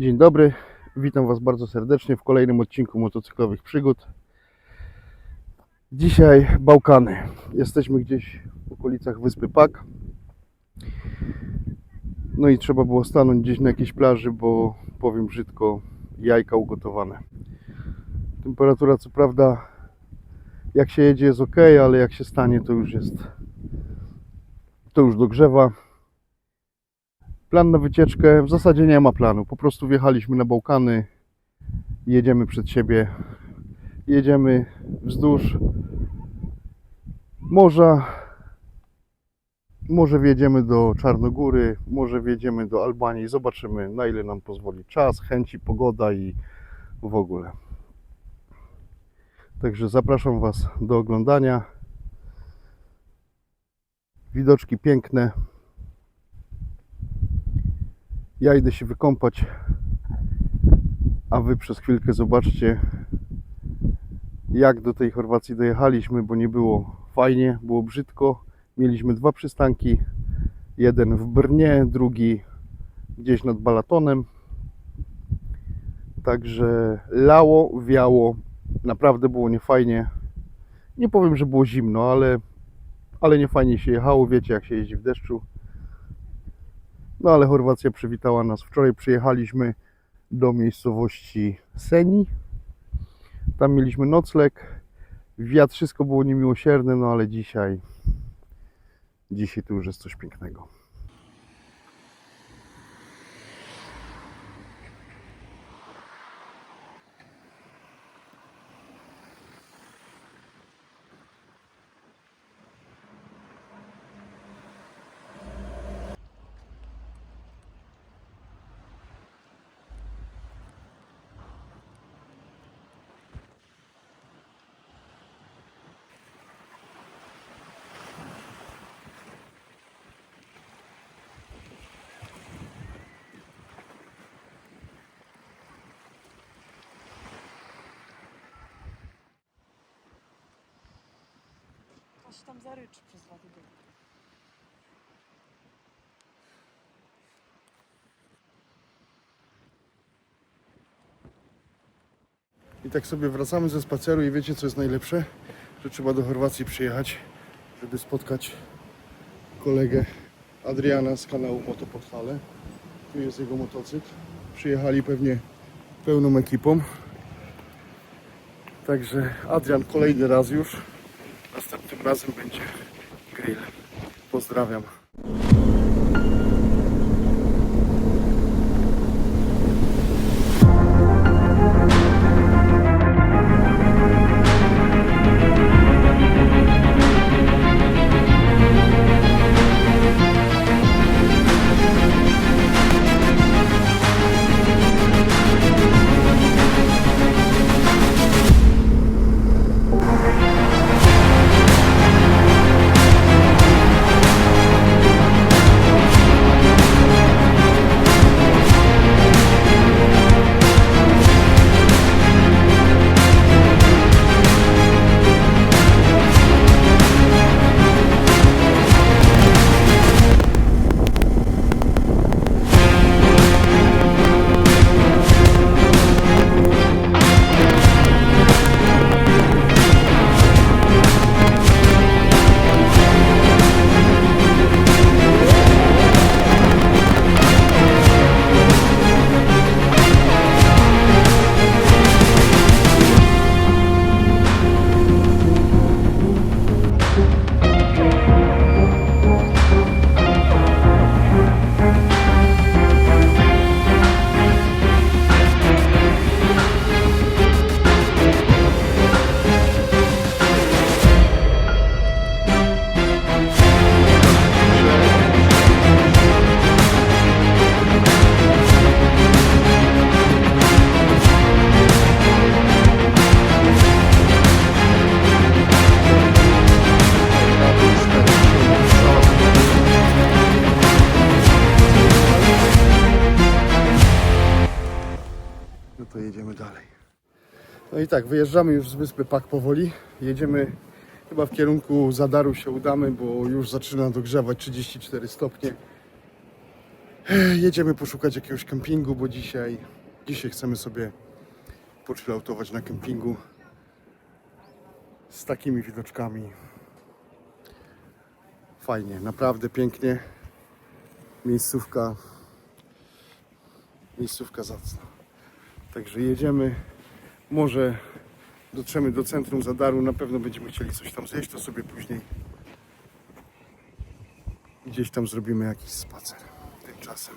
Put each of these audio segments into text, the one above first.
Dzień dobry, witam Was bardzo serdecznie w kolejnym odcinku motocyklowych przygód. Dzisiaj Bałkany. Jesteśmy gdzieś w okolicach wyspy Pak. No i trzeba było stanąć gdzieś na jakiejś plaży, bo powiem brzydko, jajka ugotowane. Temperatura co prawda jak się jedzie jest ok, ale jak się stanie to już jest to już dogrzewa. Plan na wycieczkę, w zasadzie nie ma planu. Po prostu wjechaliśmy na Bałkany, jedziemy przed siebie, jedziemy wzdłuż morza. Może wjedziemy do Czarnogóry, może wjedziemy do Albanii. Zobaczymy, na ile nam pozwoli czas, chęci, pogoda i w ogóle. Także zapraszam Was do oglądania. Widoczki piękne. Ja idę się wykąpać, a Wy przez chwilkę zobaczcie, jak do tej Chorwacji dojechaliśmy, bo nie było fajnie, było brzydko. Mieliśmy dwa przystanki, jeden w Brnie, drugi gdzieś nad Balatonem. Także lało, wiało, naprawdę było niefajnie. Nie powiem, że było zimno, ale, ale nie fajnie się jechało. Wiecie, jak się jeździ w deszczu. No ale Chorwacja przywitała nas. Wczoraj przyjechaliśmy do miejscowości Seni. Tam mieliśmy nocleg. Wiatr, wszystko było niemiłosierne, no ale dzisiaj, dzisiaj to już jest coś pięknego. I tak sobie wracamy ze spaceru i wiecie co jest najlepsze? Że trzeba do Chorwacji przyjechać, żeby spotkać kolegę Adriana z kanału Motopodhale. Tu jest jego motocykl. Przyjechali pewnie pełną ekipą. Także Adrian kolejny raz już. Następnym razem będzie grill. Pozdrawiam. Tak, wyjeżdżamy już z wyspy Pak powoli. Jedziemy chyba w kierunku Zadaru się udamy, bo już zaczyna dogrzewać 34 stopnie. Jedziemy poszukać jakiegoś kempingu, bo dzisiaj, dzisiaj chcemy sobie pochilloutować na kempingu z takimi widoczkami. Fajnie, naprawdę pięknie. Miejscówka, miejscówka zacna. Także jedziemy. Może dotrzemy do centrum Zadaru. Na pewno będziemy chcieli coś tam zjeść, to sobie później gdzieś tam zrobimy jakiś spacer. Tymczasem.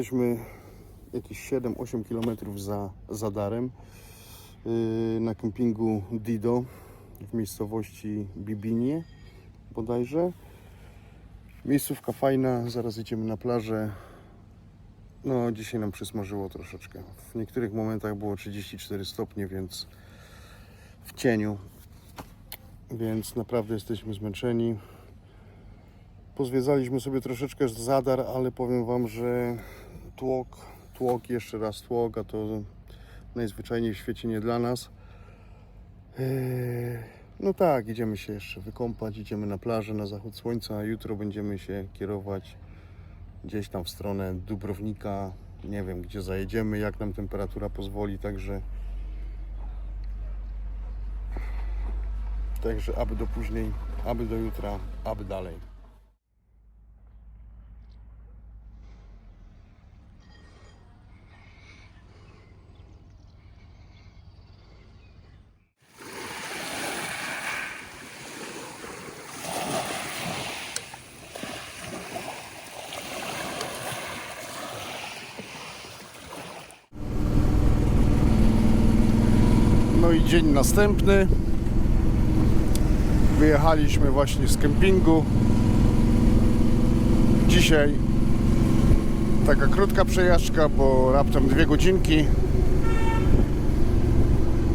Jesteśmy jakieś 7-8 km za Zadarem yy, na kempingu Dido w miejscowości Bibinie bodajże. Miejscówka fajna, zaraz idziemy na plażę. No, dzisiaj nam przysmażyło troszeczkę. W niektórych momentach było 34 stopnie, więc w cieniu. Więc naprawdę jesteśmy zmęczeni. Pozwiedzaliśmy sobie troszeczkę Zadar, ale powiem Wam, że tłok, tłok, jeszcze raz tłok, a to najzwyczajniej w świecie nie dla nas. Eee, No tak, idziemy się jeszcze wykąpać, idziemy na plażę, na zachód słońca, a jutro będziemy się kierować gdzieś tam w stronę Dubrownika. Nie wiem, gdzie zajedziemy, jak nam temperatura pozwoli, także Także aby do później, aby do jutra, aby dalej. I dzień następny. Wyjechaliśmy właśnie z kempingu. Dzisiaj taka krótka przejażdżka, bo raptem dwie godzinki.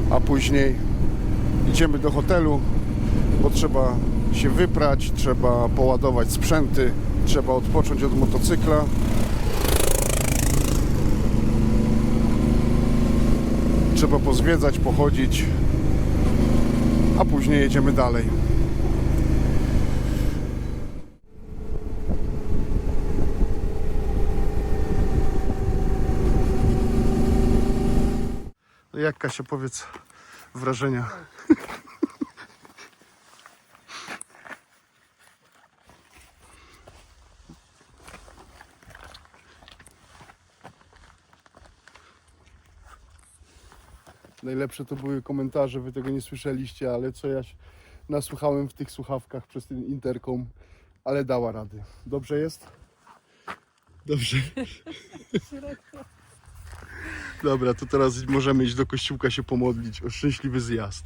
A później idziemy do hotelu, bo trzeba się wyprać, trzeba poładować sprzęty, trzeba odpocząć od motocykla. Trzeba pozwiedzać, pochodzić, a później jedziemy dalej. No Jak Kasia, powiedz wrażenia. Najlepsze to były komentarze, wy tego nie słyszeliście, ale co ja się nasłuchałem w tych słuchawkach przez ten interkom, ale dała rady. Dobrze jest? Dobrze. Dobra, to teraz możemy iść do kościółka się pomodlić o szczęśliwy zjazd.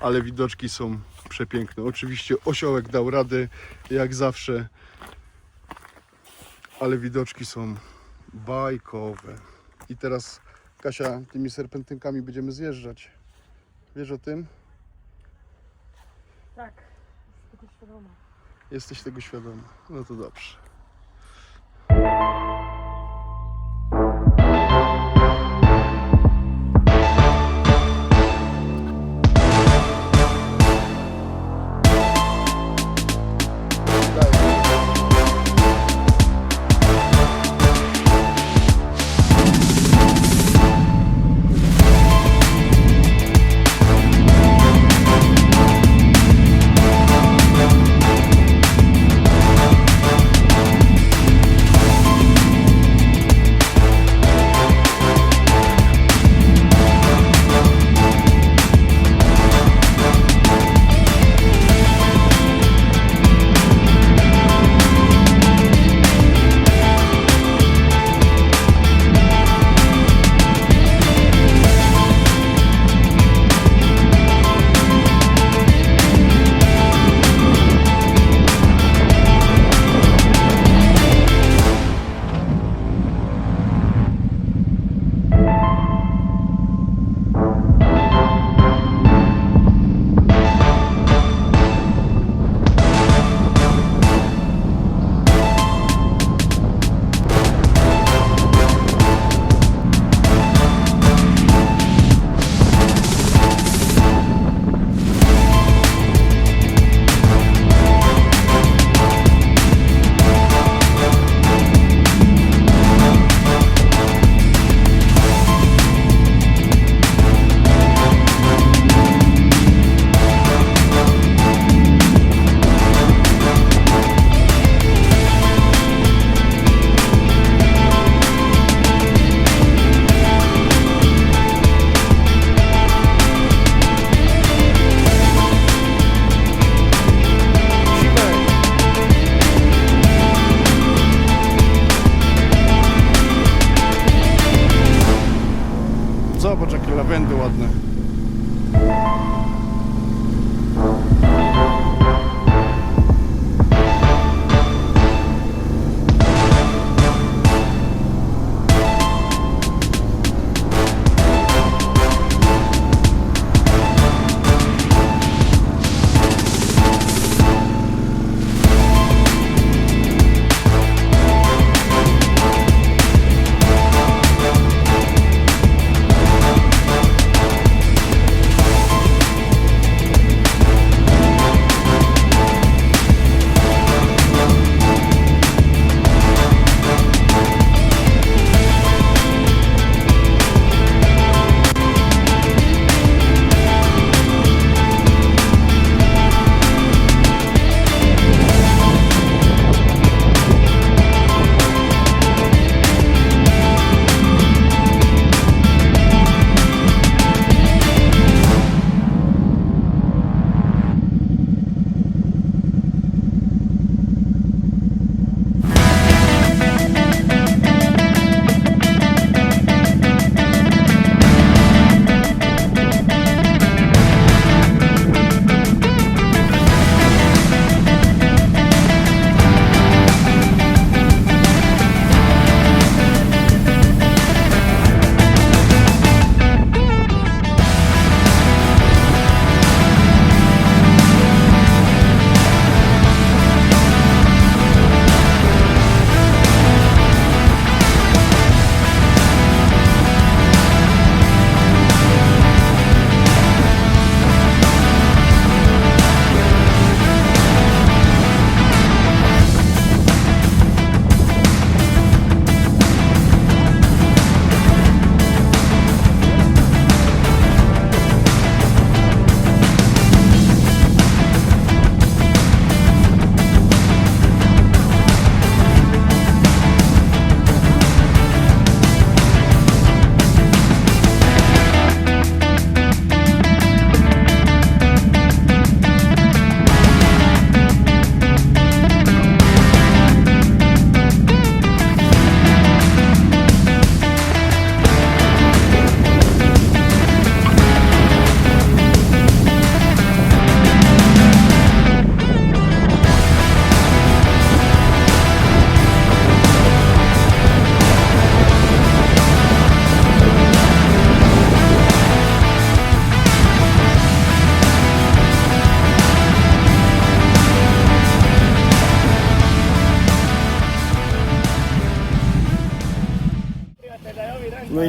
Ale widoczki są przepiękne. Oczywiście osiołek dał radę, jak zawsze. Ale widoczki są bajkowe. I teraz, Kasia, tymi serpentynkami będziemy zjeżdżać. Wiesz o tym? Tak, jest tego świadoma. Jesteś tego świadoma. No to dobrze.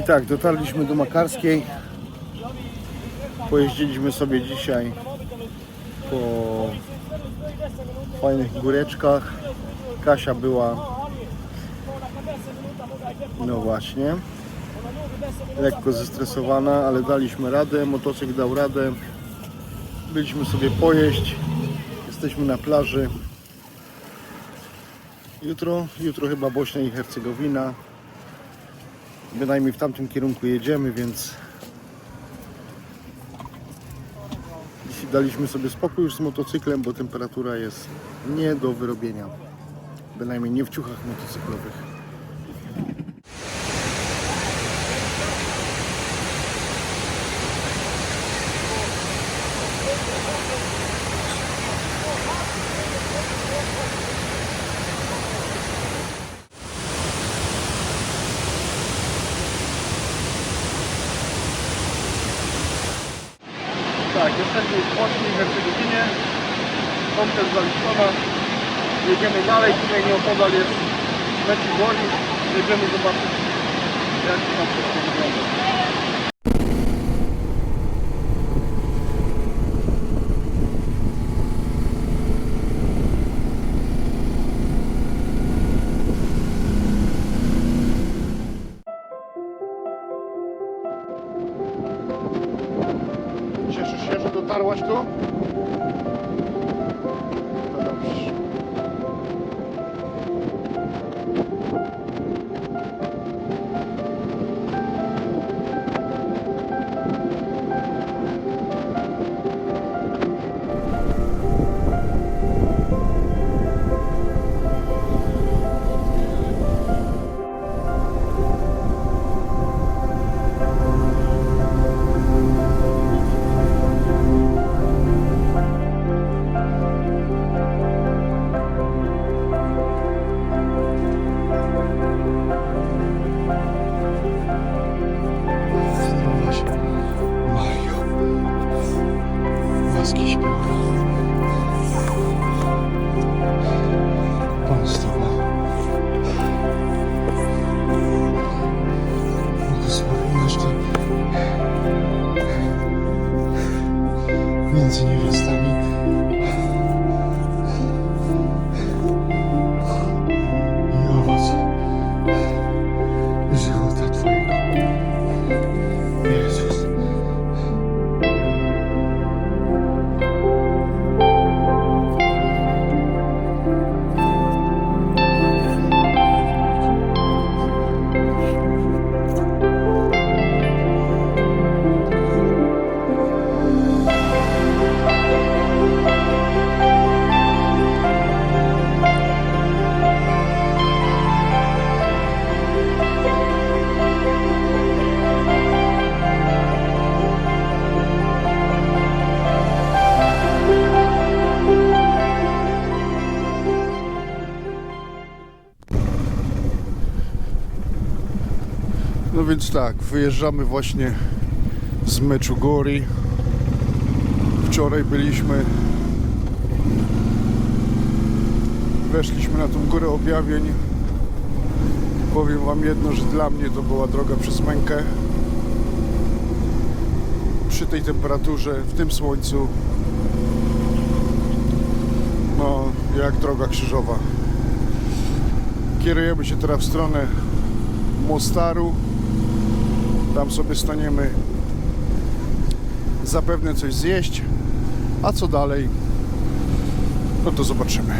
I tak, dotarliśmy do Makarskiej. Pojeździliśmy sobie dzisiaj po fajnych góreczkach. Kasia była, no właśnie, lekko zestresowana, ale daliśmy radę, motocykl dał radę. Byliśmy sobie pojeść, jesteśmy na plaży. Jutro, jutro chyba Bośnia i Hercegowina. Bynajmniej w tamtym kierunku jedziemy, więc dzisiaj daliśmy sobie spokój już z motocyklem, bo temperatura jest nie do wyrobienia. Bynajmniej nie w ciuchach motocyklowych. Tak, jesteśmy w Bośni i Hercegowinie. Kompleks zaliczona. Jedziemy dalej, tutaj nieopodal jest Mecibori. Jedziemy zobaczyć jak to tam wszystko wygląda. Więc tak, wyjeżdżamy właśnie z Meczugori. Wczoraj byliśmy, weszliśmy na tą górę objawień. Powiem Wam jedno, że dla mnie to była droga przez mękę. Przy tej temperaturze, w tym słońcu, no jak droga krzyżowa. Kierujemy się teraz w stronę Mostaru. Tam sobie staniemy zapewne coś zjeść. A co dalej? No to zobaczymy.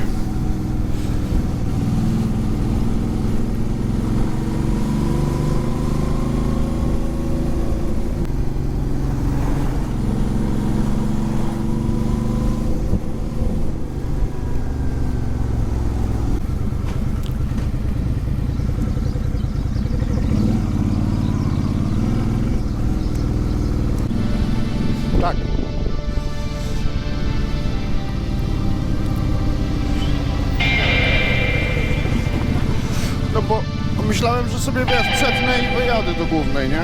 Sobie wiesz, przetnę i wyjadę do głównej, nie?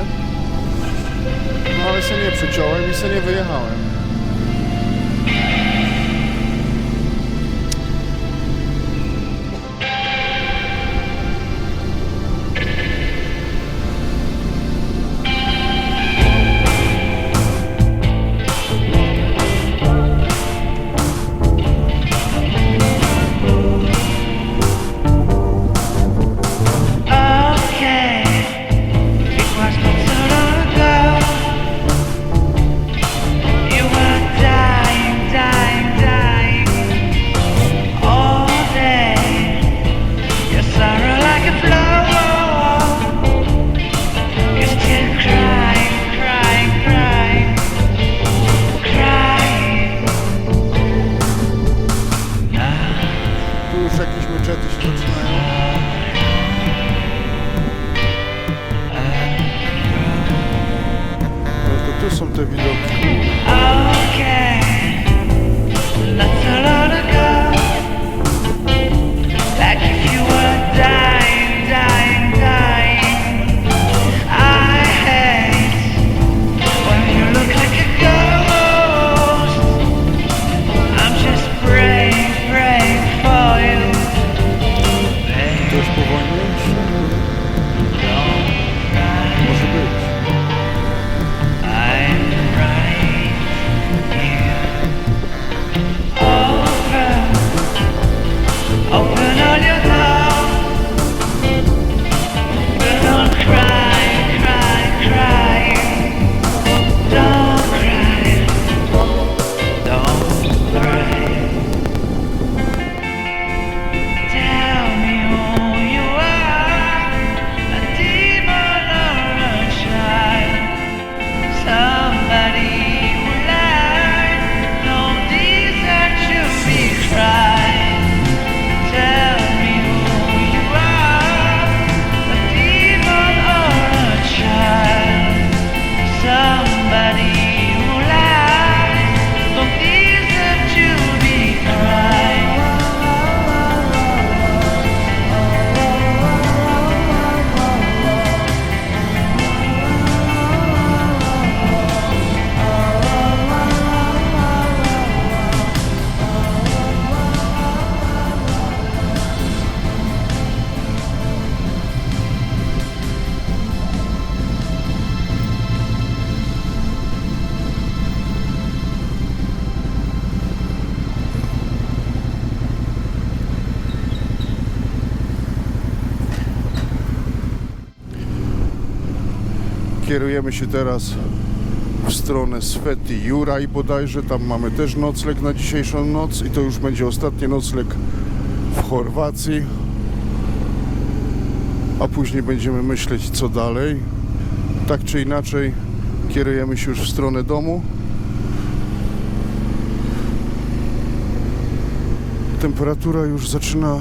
No ale się nie przeciąłem i się nie wyjechałem. Kierujemy się teraz w stronę Sveti Juraj bodajże. Tam mamy też nocleg na dzisiejszą noc i to już będzie ostatni nocleg w Chorwacji. A później będziemy myśleć co dalej. Tak czy inaczej kierujemy się już w stronę domu. Temperatura już zaczyna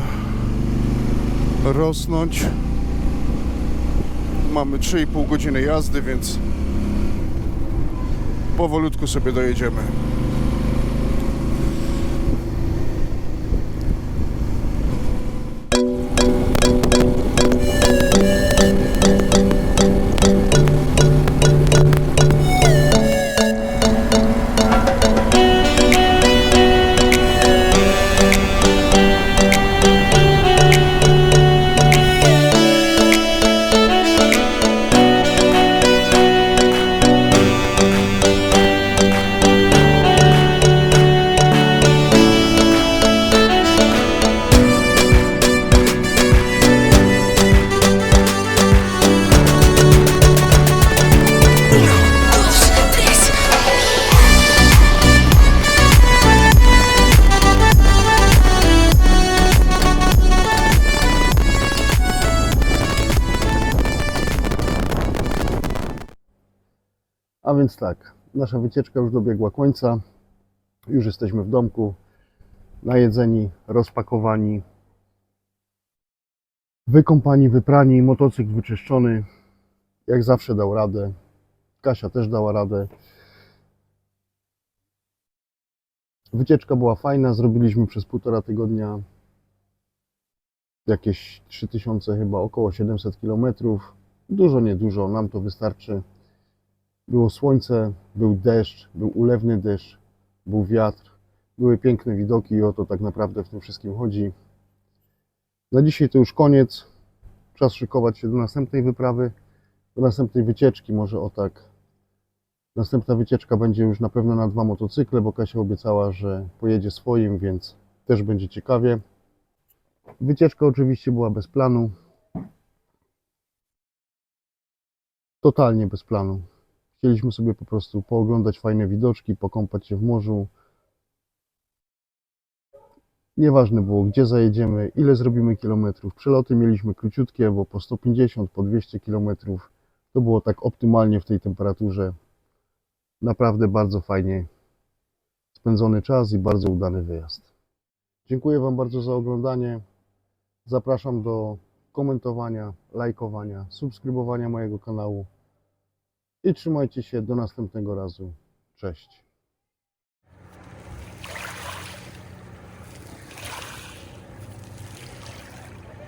rosnąć. Mamy 3,5 godziny jazdy, więc powolutku sobie dojedziemy. Więc tak, nasza wycieczka już dobiegła końca. Już jesteśmy w domku, najedzeni, rozpakowani, wykąpani, wyprani, motocykl wyczyszczony. Jak zawsze dał radę. Kasia też dała radę. Wycieczka była fajna, zrobiliśmy przez półtora tygodnia jakieś 3000 chyba, około 700 km. Dużo, niedużo, nam to wystarczy. Było słońce, był deszcz, był ulewny deszcz, był wiatr, były piękne widoki i o to tak naprawdę w tym wszystkim chodzi. Na dzisiaj to już koniec. Czas szykować się do następnej wyprawy, do następnej wycieczki, może o tak. Następna wycieczka będzie już na pewno na dwa motocykle, bo Kasia obiecała, że pojedzie swoim, więc też będzie ciekawie. Wycieczka oczywiście była bez planu. Totalnie bez planu. Chcieliśmy sobie po prostu pooglądać fajne widoczki, pokąpać się w morzu. Nieważne było, gdzie zajedziemy, ile zrobimy kilometrów. Przeloty mieliśmy króciutkie, bo po 150, po 200 kilometrów. To było tak optymalnie w tej temperaturze. Naprawdę bardzo fajnie spędzony czas i bardzo udany wyjazd. Dziękuję Wam bardzo za oglądanie. Zapraszam do komentowania, lajkowania, subskrybowania mojego kanału i trzymajcie się do następnego razu. Cześć.